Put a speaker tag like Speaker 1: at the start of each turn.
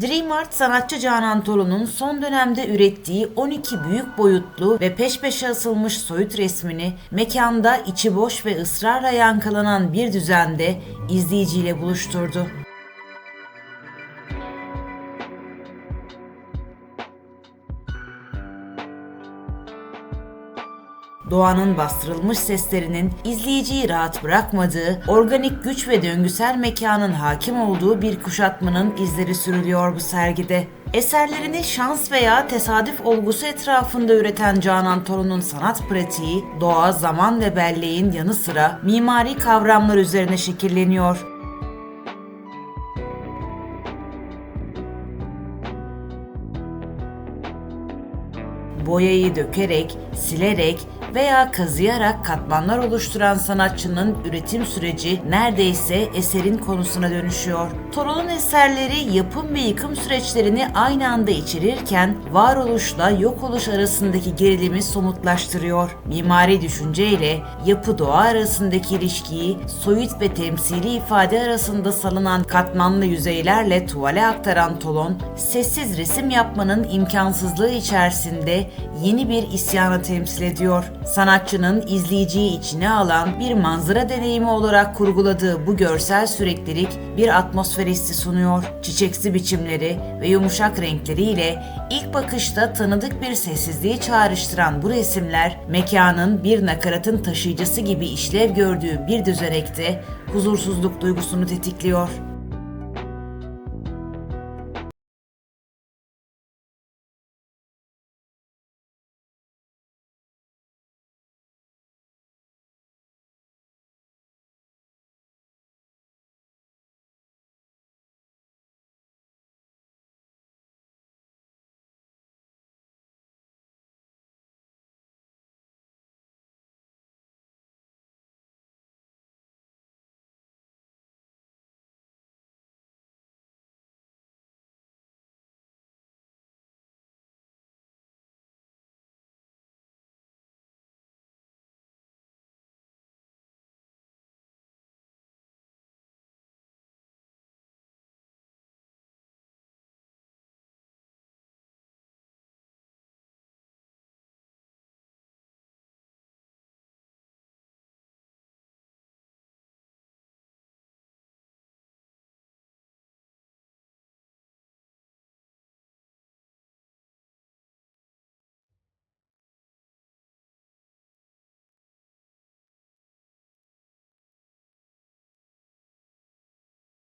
Speaker 1: DreamArt sanatçı Canan Torun'un son dönemde ürettiği 12 büyük boyutlu ve peş peşe asılmış soyut resmini mekanda içi boş ve ısrarla yankılanan bir düzende izleyiciyle buluşturdu. Doğanın bastırılmış seslerinin izleyiciyi rahat bırakmadığı, organik güç ve döngüsel mekanın hakim olduğu bir kuşatmanın izleri sürülüyor bu sergide. Eserlerini şans veya tesadüf olgusu etrafında üreten Canan Torun'un sanat pratiği, doğa, zaman ve belleğin yanı sıra mimari kavramlar üzerine şekilleniyor. Boyayı dökerek, silerek veya kazıyarak katmanlar oluşturan sanatçının üretim süreci neredeyse eserin konusuna dönüşüyor. Torun'un eserleri yapım ve yıkım süreçlerini aynı anda içerirken varoluşla yok oluş arasındaki gerilimi somutlaştırıyor. Mimari düşünce ile yapı doğa arasındaki ilişkiyi soyut ve temsili ifade arasında salınan katmanlı yüzeylerle tuvale aktaran Tolon, sessiz resim yapmanın imkansızlığı içerisinde yeni bir isyanı temsil ediyor. Sanatçının izleyiciyi içine alan bir manzara deneyimi olarak kurguladığı bu görsel süreklilik bir atmosfer hissi sunuyor. Çiçeksi biçimleri ve yumuşak renkleriyle ilk bakışta tanıdık bir sessizliği çağrıştıran bu resimler mekanın bir nakaratın taşıyıcısı gibi işlev gördüğü bir düzenekte huzursuzluk duygusunu tetikliyor.